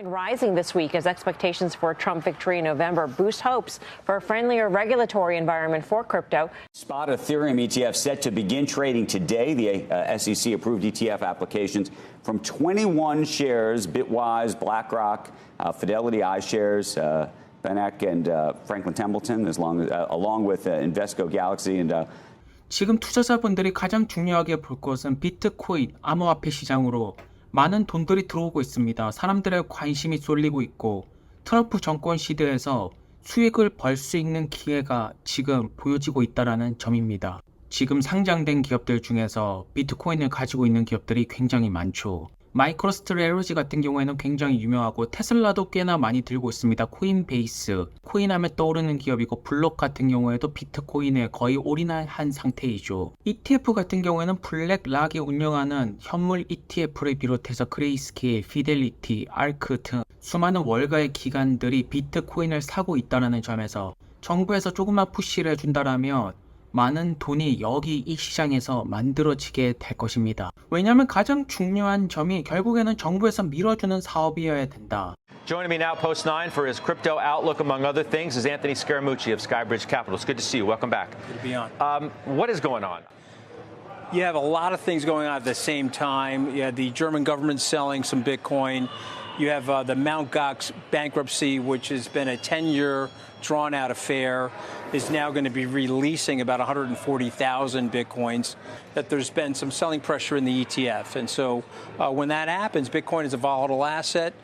Rising this week as expectations for a Trump victory in November boost hopes for a friendlier regulatory environment for crypto. Spot Ethereum ETF set to begin trading today. The uh, SEC approved ETF applications from 21 shares Bitwise, BlackRock, uh, Fidelity iShares, uh, Benek, and uh, Franklin Templeton, as long, uh, along with uh, Invesco Galaxy and uh, 지금 투자자분들이 가장 중요하게 볼 것은 비트코인, 암호화폐 시장으로 많은 돈들이 들어오고 있습니다. 사람들의 관심이 쏠리고 있고 트럼프 정권 시대에서 수익을 벌 수 있는 기회가 지금 보여지고 있다라는 점입니다. 지금 상장된 기업들 중에서 비트코인을 가지고 있는 기업들이 굉장히 많죠. 마이크로스트레로지 같은 경우에는 굉장히 유명하고 테슬라도 꽤나 많이 들고 있습니다. 코인베이스, 코인하면 떠오르는 기업이고 블록 같은 경우에도 비트코인에 거의 올인한 상태이죠. ETF 같은 경우에는 블랙락이 운영하는 현물 ETF를 비롯해서 그레이스케일, 피델리티, 아크 등 수많은 월가의 기관들이 비트코인을 사고 있다는 점에서 정부에서 조금만 푸시를 해준다라면 많은 돈이 여기 이 시장에서 만들어지게 될 것입니다. 왜냐하면 가장 중요한 점이 결국에는 정부에서 밀어주는 사업이어야 된다. Joining me now, post nine, for his crypto outlook, among other things, is Anthony Scaramucci of Skybridge Capital. It's good to see you. Welcome back. to be on. Um, what is going on? You have a lot of things going on at the same time. You have the German government selling some Bitcoin. You have uh, the Mt. Gox bankruptcy, which has been a 10 year drawn out affair, is now going to be releasing about 140,000 Bitcoins. That there's been some selling pressure in the ETF. And so uh, when that happens, Bitcoin is a volatile asset,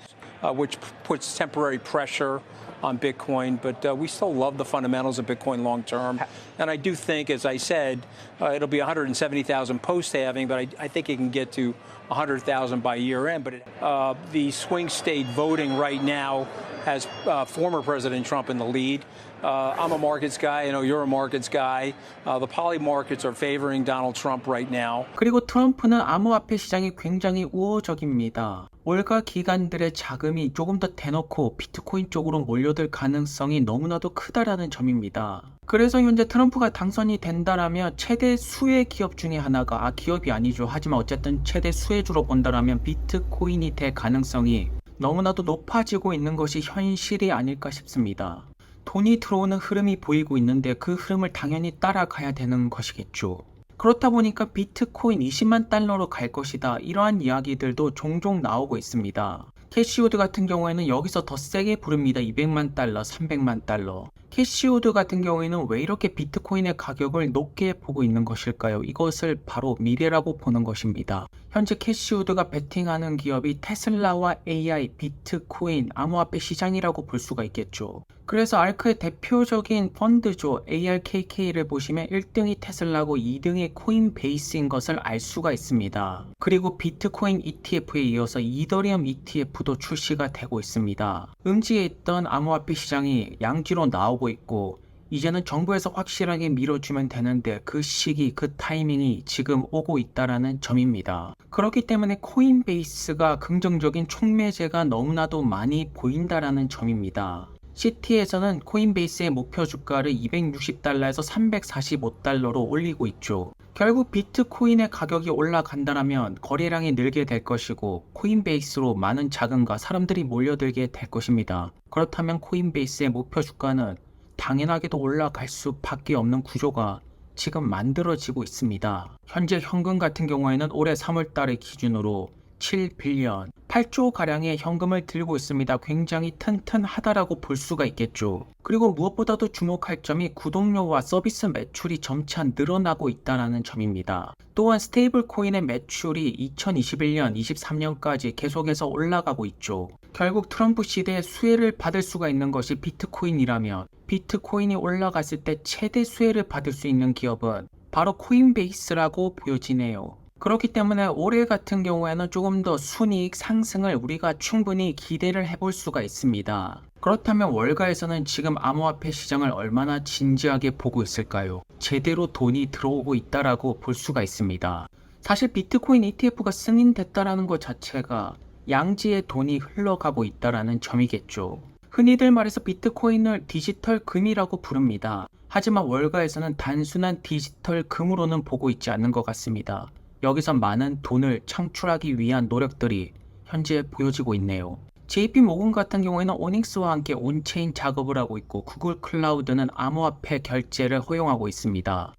uh, which p- puts temporary pressure on Bitcoin, but uh, we still love the fundamentals of Bitcoin long term. And I do think, as I said, uh, it'll be 170,000 post halving, but I, I think it can get to 100,000 by year end. But it, uh, the swing state voting right now has uh, former President Trump in the lead. Uh, I'm a markets guy. I know you're a markets guy. Uh, the poly markets are favoring Donald Trump right now. 그리고 트럼프는 암호화폐 시장이 굉장히 우호적입니다. 월가 기관들의 자금이 조금 더 대놓고 비트코인 쪽으로 몰려들 가능성이 너무나도 크다라는 점입니다. 그래서 현재 트럼프가 당선이 된다라면 최대 수혜 기업 중에 하나가 아 기업이 아니죠. 하지만 어쨌든 최대 수혜주로 본다라면 비트코인이 될 가능성이 너무나도 높아지고 있는 것이 현실이 아닐까 싶습니다. 돈이 들어오는 흐름이 보이고 있는데 그 흐름을 당연히 따라가야 되는 것이겠죠. 그렇다 보니까 비트코인 20만 달러로 갈 것이다. 이러한 이야기들도 종종 나오고 있습니다. 캐시우드 같은 경우에는 여기서 더 세게 부릅니다. 200만 달러, 300만 달러. 캐시우드 같은 경우에는 왜 이렇게 비트코인의 가격을 높게 보고 있는 것일까요? 이것을 바로 미래라고 보는 것입니다. 현재 캐시우드가 베팅하는 기업이 테슬라와 AI, 비트코인, 암호화폐 시장이라고 볼 수가 있겠죠. 그래서 알크의 대표적인 펀드죠. ARKK를 보시면 1등이 테슬라고 2등이 코인베이스인 것을 알 수가 있습니다. 그리고 비트코인 ETF에 이어서 이더리움 ETF도 출시가 되고 있습니다. 음지에 있던 암호화폐 시장이 양지로 나오고 있고 이제는 정부에서 확실하게 밀어주면 되는데 그 시기, 그 타이밍이 지금 오고 있다라는 점입니다. 그렇기 때문에 코인베이스가 긍정적인 촉매제가 너무나도 많이 보인다라는 점입니다. 시티에서는 코인베이스의 목표 주가를 260달러에서 345달러로 올리고 있죠. 결국 비트코인의 가격이 올라간다면 거래량이 늘게 될 것이고 코인베이스로 많은 자금과 사람들이 몰려들게 될 것입니다. 그렇다면 코인베이스의 목표 주가는 당연하게도 올라갈 수밖에 없는 구조가 지금 만들어지고 있습니다. 현재 현금 같은 경우에는 올해 3월 달을 기준으로 7빌리언, 8조 가량의 현금을 들고 있습니다. 굉장히 튼튼하다라고 볼 수가 있겠죠. 그리고 무엇보다도 주목할 점이 구독료와 서비스 매출이 점차 늘어나고 있다는 점입니다. 또한 스테이블 코인의 매출이 2021년, 23년까지 계속해서 올라가고 있죠. 결국 트럼프 시대에 수혜를 받을 수가 있는 것이 비트코인이라면 비트코인이 올라갔을 때 최대 수혜를 받을 수 있는 기업은 바로 코인베이스라고 보여지네요. 그렇기 때문에 올해 같은 경우에는 조금 더 순이익 상승을 우리가 충분히 기대를 해볼 수가 있습니다. 그렇다면 월가에서는 지금 암호화폐 시장을 얼마나 진지하게 보고 있을까요? 제대로 돈이 들어오고 있다라고 볼 수가 있습니다. 사실 비트코인 ETF가 승인됐다라는 것 자체가 양지에 돈이 흘러가고 있다라는 점이겠죠. 흔히들 말해서 비트코인을 디지털 금이라고 부릅니다. 하지만 월가에서는 단순한 디지털 금으로는 보고 있지 않는 것 같습니다. 여기서 많은 돈을 창출하기 위한 노력들이 현재 보여지고 있네요. JP 모건 같은 경우에는 오닉스와 함께 온체인 작업을 하고 있고 구글 클라우드는 암호화폐 결제를 허용하고 있습니다.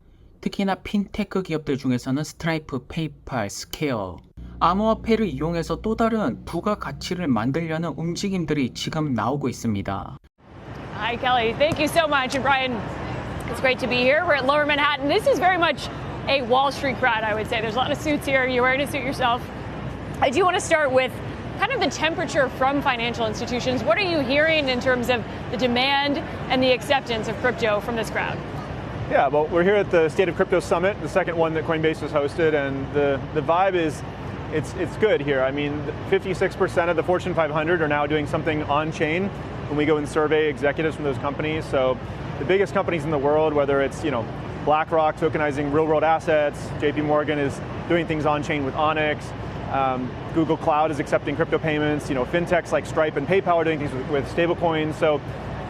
특히나 핀테크 기업들 중에서는 스트라이프, 페이팔, 스퀘어, 암호화폐를 이용해서 또 다른 부가가치를 만들려는 움직임들이 지금 나오고 있습니다. Hi, Kelly. Thank you so much. And Brian, it's great to be here. We're at Lower Manhattan. This is very much a Wall Street crowd, I would say. There's a lot of suits here. You're wearing a suit yourself. I do want to start with kind of the temperature from financial institutions. What are you hearing in terms of the demand and the acceptance of crypto from this crowd? Yeah, well, we're here at the State of Crypto Summit, the second one that Coinbase has hosted, and the, the vibe is it's, it's good here. I mean, 56% of the Fortune 500 are now doing something on chain when we go and survey executives from those companies. So the biggest companies in the world, whether it's, you know, BlackRock tokenizing real world assets, JP Morgan is doing things on chain with Onyx. Um, Google Cloud is accepting crypto payments. You know, fintechs like Stripe and PayPal are doing things with, with stablecoins. So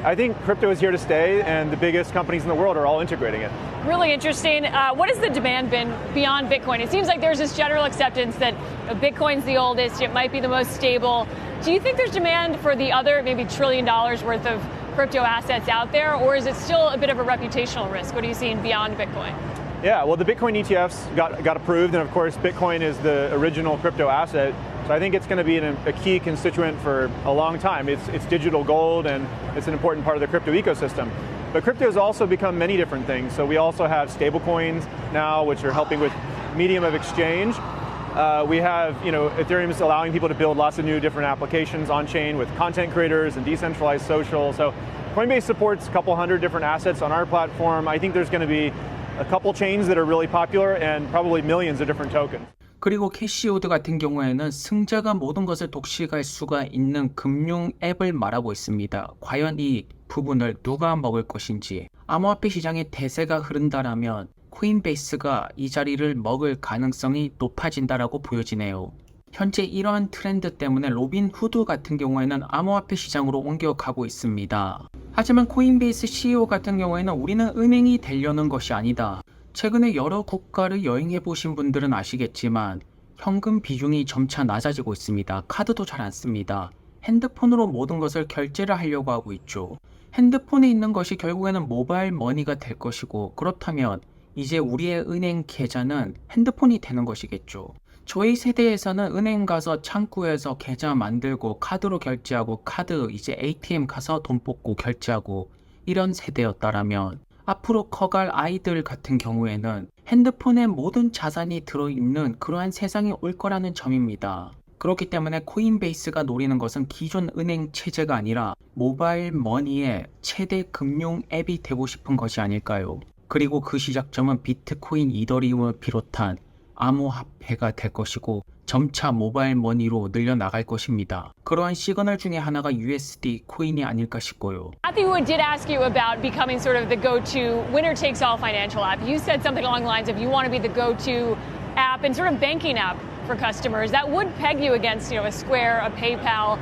I think crypto is here to stay, and the biggest companies in the world are all integrating it. Really interesting. Uh, what has the demand been beyond Bitcoin? It seems like there's this general acceptance that Bitcoin's the oldest, it might be the most stable. Do you think there's demand for the other maybe trillion dollars worth of crypto assets out there, or is it still a bit of a reputational risk? What are you seeing beyond Bitcoin? Yeah, well, the Bitcoin ETFs got, got approved, and of course, Bitcoin is the original crypto asset. So I think it's going to be an, a key constituent for a long time. It's, it's digital gold, and it's an important part of the crypto ecosystem. But crypto has also become many different things. So we also have stablecoins now, which are helping with medium of exchange. Uh, we have, you know, Ethereum is allowing people to build lots of new different applications on chain with content creators and decentralized social. So Coinbase supports a couple hundred different assets on our platform. I think there's going to be a couple chains that are really popular and probably millions of different tokens. 그리고 캐시오드 같은 경우에는 승자가 모든 것을 독식할 수가 있는 금융 앱을 말하고 있습니다. 과연 이 부분을 누가 먹을 것인지 암호화폐 시장에 대세가 흐른다라면 코인베이스가 이 자리를 먹을 가능성이 높아진다라고 보여지네요. 현재 이러한 트렌드 때문에 로빈 후드 같은 경우에는 암호화폐 시장으로 옮겨가고 있습니다. 하지만 코인베이스 CEO 같은 경우에는 우리는 은행이 되려는 것이 아니다. 최근에 여러 국가를 여행해 보신 분들은 아시겠지만 현금 비중이 점차 낮아지고 있습니다. 카드도 잘 안 씁니다. 핸드폰으로 모든 것을 결제를 하려고 하고 있죠. 핸드폰에 있는 것이 결국에는 모바일 머니가 될 것이고 그렇다면 이제 우리의 은행 계좌는 핸드폰이 되는 것이겠죠. 저희 세대에서는 은행 가서 창구에서 계좌 만들고 카드로 결제하고 카드 이제 ATM 가서 돈 뽑고 결제하고 이런 세대였다라면 앞으로 커갈 아이들 같은 경우에는 핸드폰에 모든 자산이 들어있는 그러한 세상이 올 거라는 점입니다. 그렇기 때문에 코인베이스가 노리는 것은 기존 은행 체제가 아니라 모바일 머니의 최대 금융 앱이 되고 싶은 것이 아닐까요? 그리고 그 시작점은 비트코인 이더리움을 비롯한 암호화폐가 될 것이고 점차 모바일 머니로 늘려나갈 것입니다. 그러한 시그널 중에 하나가 USD 코인이 아닐까 싶고요. Matthew Wood did ask you about becoming sort of the go-to winner-takes-all financial app. You said something along the lines of you want to be the go-to app and sort of banking app for customers. That would peg you against, you know, a Square, a PayPal.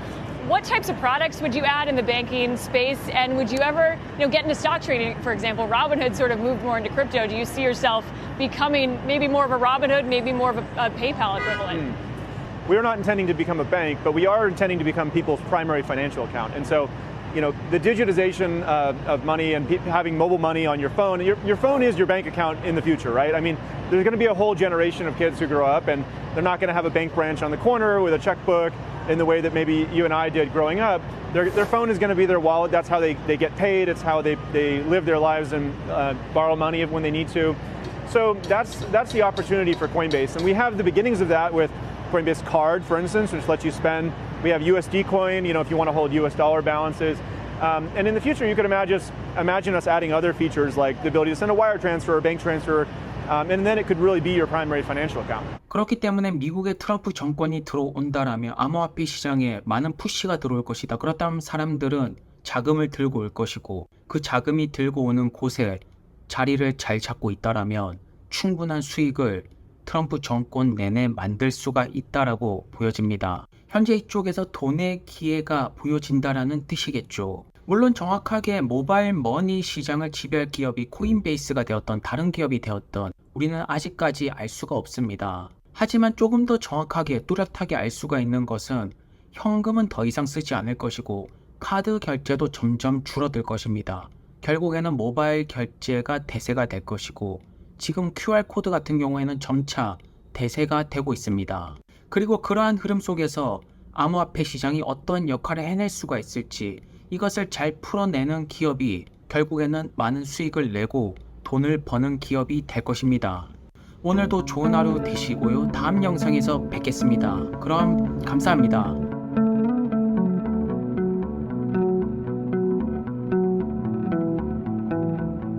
What types of products would you add in the banking space, and would you ever, you know, get into stock trading? For example, Robinhood sort of moved more into crypto. Do you see yourself becoming maybe more of a Robinhood, maybe more of a, a PayPal equivalent? We're not intending to become a bank, but we are intending to become people's primary financial account. And so, you know, the digitization uh, of money and pe- having mobile money on your phone, your, your phone is your bank account in the future, right? I mean, there's going to be a whole generation of kids who grow up and they're not going to have a bank branch on the corner with a checkbook in the way that maybe you and I did growing up. Their, their phone is going to be their wallet. That's how they, they get paid. It's how they, they live their lives and uh, borrow money when they need to. So that's that's the opportunity for Coinbase, and we have the beginnings of that with Coinbase Card, for instance, which lets you spend. We have USD Coin, you know, if you want to hold US dollar balances. Um, and in the future, you could imagine imagine us adding other features like the ability to send a wire transfer or bank transfer, um, and then it could really be your primary financial account. 그렇기 때문에 미국의 트럼프 정권이 들어온다라면 암호화폐 시장에 많은 푸시가 들어올 것이다. 그렇다면 사람들은 자금을 들고 올 것이고 그 자금이 들고 오는 곳에 자리를 잘 잡고 있다라면 충분한 수익을 트럼프 정권 내내 만들 수가 있다라고 보여집니다. 현재 이쪽에서 돈의 기회가 보여진다라는 뜻이겠죠. 물론 정확하게 모바일 머니 시장을 지배할 기업이 코인베이스가 되었던 다른 기업이 되었던 우리는 아직까지 알 수가 없습니다. 하지만 조금 더 정확하게 뚜렷하게 알 수가 있는 것은 현금은 더 이상 쓰지 않을 것이고 카드 결제도 점점 줄어들 것입니다. 결국에는 모바일 결제가 대세가 될 것이고 지금 QR코드 같은 경우에는 점차 대세가 되고 있습니다. 그리고 그러한 흐름 속에서 암호화폐 시장이 어떤 역할을 해낼 수가 있을지 이것을 잘 풀어내는 기업이 결국에는 많은 수익을 내고 돈을 버는 기업이 될 것입니다. 오늘도 좋은 하루 되시고요. 다음 영상에서 뵙겠습니다. 그럼 감사합니다.